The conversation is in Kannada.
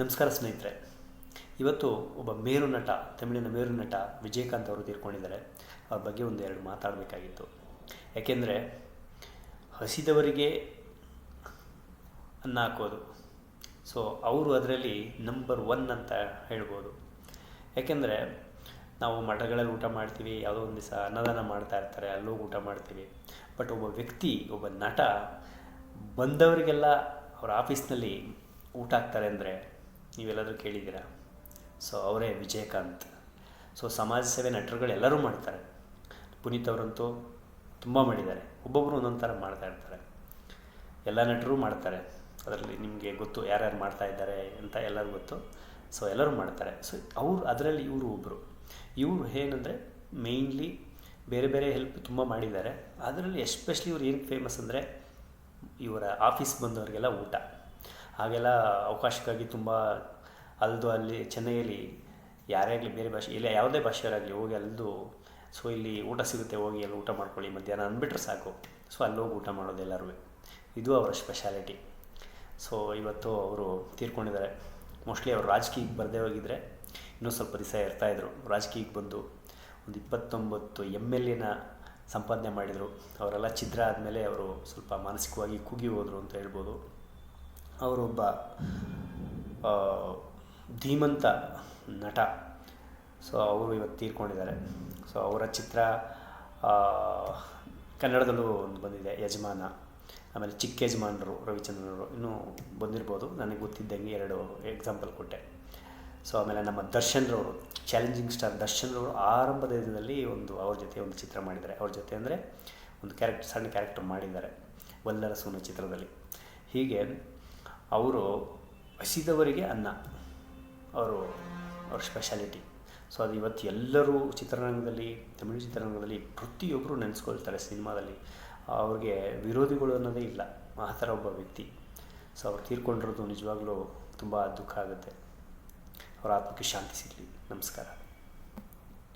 ನಮಸ್ಕಾರ ಸ್ನೇಹಿತರೆ. ಇವತ್ತು ಒಬ್ಬ ಮೇರು ನಟ, ತಮಿಳಿನ ಮೇರು ನಟ ವಿಜಯಕಾಂತ್ ಅವರು ತೀರ್ಕೊಂಡಿದ್ದಾರೆ. ಅವ್ರ ಬಗ್ಗೆ ಒಂದು ಎರಡು ಮಾತಾಡಬೇಕಾಗಿತ್ತು. ಯಾಕೆಂದರೆ ಹಸಿದವರಿಗೆ ಅನ್ನ ಹಾಕೋದು. ಸೊ ಅವರು ಅದರಲ್ಲಿ ನಂಬರ್ ಒನ್ ಅಂತ ಹೇಳ್ಬೋದು. ಯಾಕೆಂದರೆ ನಾವು ಮಠಗಳಲ್ಲಿ ಊಟ ಮಾಡ್ತೀವಿ, ಯಾವುದೋ ಒಂದು ದಿವಸ ಅನ್ನದಾನ ಮಾಡ್ತಾ ಇರ್ತಾರೆ ಅಲ್ಲೋಗಿ ಊಟ ಮಾಡ್ತೀವಿ. ಬಟ್ ಒಬ್ಬ ವ್ಯಕ್ತಿ, ಒಬ್ಬ ನಟ ಬಂದವರಿಗೆಲ್ಲ ಅವ್ರ ಆಫೀಸ್ನಲ್ಲಿ ಊಟ ಹಾಕ್ತಾರೆ ಅಂದರೆ ನೀವೆಲ್ಲರೂ ಕೇಳಿದ್ದೀರಾ? ಸೊ ಅವರೇ ವಿಜಯಕಾಂತ್. ಸೊ ಸಮಾಜ ಸೇವೆ ನಟರುಗಳೆಲ್ಲರೂ ಮಾಡ್ತಾರೆ. ಪುನೀತ್ ಅವರಂತೂ ತುಂಬ ಮಾಡಿದ್ದಾರೆ. ಒಬ್ಬೊಬ್ಬರು ಒಂದೊಂದು ಥರ ಮಾಡ್ತಾ ಇರ್ತಾರೆ. ಎಲ್ಲ ನಟರು ಮಾಡ್ತಾರೆ. ಅದರಲ್ಲಿ ನಿಮಗೆ ಗೊತ್ತು ಯಾರ್ಯಾರು ಮಾಡ್ತಾ ಇದ್ದಾರೆ ಅಂತ ಎಲ್ಲರಿಗೂ ಗೊತ್ತು. ಸೊ ಎಲ್ಲರೂ ಮಾಡ್ತಾರೆ. ಸೊ ಅವರು, ಅದರಲ್ಲಿ ಇವರು ಒಬ್ಬರು ಇವರು ಏನಂದರೆ ಮೇಯ್ನ್ಲಿ ಬೇರೆ ಬೇರೆ ಹೆಲ್ಪ್ ತುಂಬ ಮಾಡಿದ್ದಾರೆ. ಅದರಲ್ಲಿ ಎಸ್ಪೆಷಲಿ ಇವ್ರು ಏನು ಫೇಮಸ್ ಅಂದರೆ ಇವರ ಆಫೀಸ್ ಬಂದವರಿಗೆಲ್ಲ ಊಟ. ಹಾಗೆಲ್ಲ ಅವಕಾಶಕ್ಕಾಗಿ ತುಂಬ ಅಲ್ದು ಅಲ್ಲಿ ಚೆನ್ನೈಯಲ್ಲಿ ಯಾರೇ ಆಗಲಿ ಬೇರೆ ಭಾಷೆ, ಇಲ್ಲ ಯಾವುದೇ ಭಾಷೆಯವರಾಗಲಿ ಹೋಗಿ ಅಲ್ದು ಸೊ ಇಲ್ಲಿ ಊಟ ಸಿಗುತ್ತೆ, ಹೋಗಿ ಅಲ್ಲಿ ಊಟ ಮಾಡ್ಕೊಳ್ಳಿ, ಮಧ್ಯಾಹ್ನ ಅಂದ್ಬಿಟ್ರೆ ಸಾಕು. ಸೊ ಅಲ್ಲೋಗಿ ಊಟ ಮಾಡೋದು ಎಲ್ಲರೂ ಇದು ಅವರ ಸ್ಪೆಷಾಲಿಟಿ ಸೊ ಇವತ್ತು ಅವರು ತೀರ್ಕೊಂಡಿದ್ದಾರೆ. ಮೋಸ್ಟ್ಲಿ ಅವರು ರಾಜಕೀಯಕ್ಕೆ ಬರದೇ ಹೋಗಿದ್ರೆ ಇನ್ನೂ ಸ್ವಲ್ಪ ದಿವಸ ಇರ್ತಾಯಿದ್ರು ರಾಜಕೀಯಕ್ಕೆ ಬಂದು ಒಂದು ಇಪ್ಪತ್ತೊಂಬತ್ತು ಎಂ ಎಲ್ ಎನ ಸಂಪಾದನೆ ಮಾಡಿದರು. ಅವರೆಲ್ಲ ಛಿದ್ರ ಆದಮೇಲೆ ಅವರು ಸ್ವಲ್ಪ ಮಾನಸಿಕವಾಗಿ ಕುಗಿ ಹೋದರು ಅಂತ ಹೇಳ್ಬೋದು. ಅವರೊಬ್ಬ ಧೀಮಂತ ನಟ. ಸೊ ಅವರು ಇವತ್ತು ತೀರ್ಕೊಂಡಿದ್ದಾರೆ. ಸೊ ಅವರ ಚಿತ್ರ ಕನ್ನಡದಲ್ಲೂ ಒಂದು ಬಂದಿದೆ, ಯಜಮಾನ. ಆಮೇಲೆ ಚಿಕ್ಕ ಯಜಮಾನರು, ರವಿಚಂದ್ರನವರು, ಇನ್ನೂ ಬಂದಿರ್ಬೋದು. ನನಗೆ ಗೊತ್ತಿದ್ದಂಗೆ ಎರಡು ಎಕ್ಸಾಂಪಲ್ ಕೊಟ್ಟೆ. ಸೊ ಆಮೇಲೆ ನಮ್ಮ ದರ್ಶನ್ರವರು ಚಾಲೆಂಜಿಂಗ್ ಸ್ಟಾರ್ ದರ್ಶನ್ರವರು ಆರಂಭದ ದಿನದಲ್ಲಿ ಒಂದು, ಅವ್ರ ಜೊತೆ ಒಂದು ಚಿತ್ರ ಮಾಡಿದ್ದಾರೆ. ಅವ್ರ ಜೊತೆ ಅಂದರೆ ಒಂದು ಕ್ಯಾರೆಕ್ಟರ್ ಸಣ್ಣ ಕ್ಯಾರೆಕ್ಟರ್ ಮಾಡಿದ್ದಾರೆ. ವಲ್ಲರ ಸೂನ ಚಿತ್ರದಲ್ಲಿ. ಹೀಗೆ ಅವರು ಹಸಿದವರಿಗೆ ಅನ್ನ. ಅವರು ಅವ್ರ ಸ್ಪೆಷಾಲಿಟಿ ಸೊ ಅದು ಇವತ್ತು ಎಲ್ಲರೂ ಚಿತ್ರರಂಗದಲ್ಲಿ, ತಮಿಳು ಚಿತ್ರರಂಗದಲ್ಲಿ ಪ್ರತಿಯೊಬ್ಬರು ನೆನೆಸ್ಕೊಳ್ತಾರೆ ಸಿನಿಮಾದಲ್ಲಿ. ಅವ್ರಿಗೆ ವಿರೋಧಿಗಳು ಅನ್ನೋದೇ ಇಲ್ಲ. ಆ ಥರ ಒಬ್ಬ ವ್ಯಕ್ತಿ. ಸೊ ಅವ್ರು ತೀರ್ಕೊಂಡಿರೋದು ನಿಜವಾಗ್ಲೂ ತುಂಬ ದುಃಖ ಆಗುತ್ತೆ. ಅವರ ಆತ್ಮಕ್ಕೆ ಶಾಂತಿ ಸಿಗಲಿ. ನಮಸ್ಕಾರ.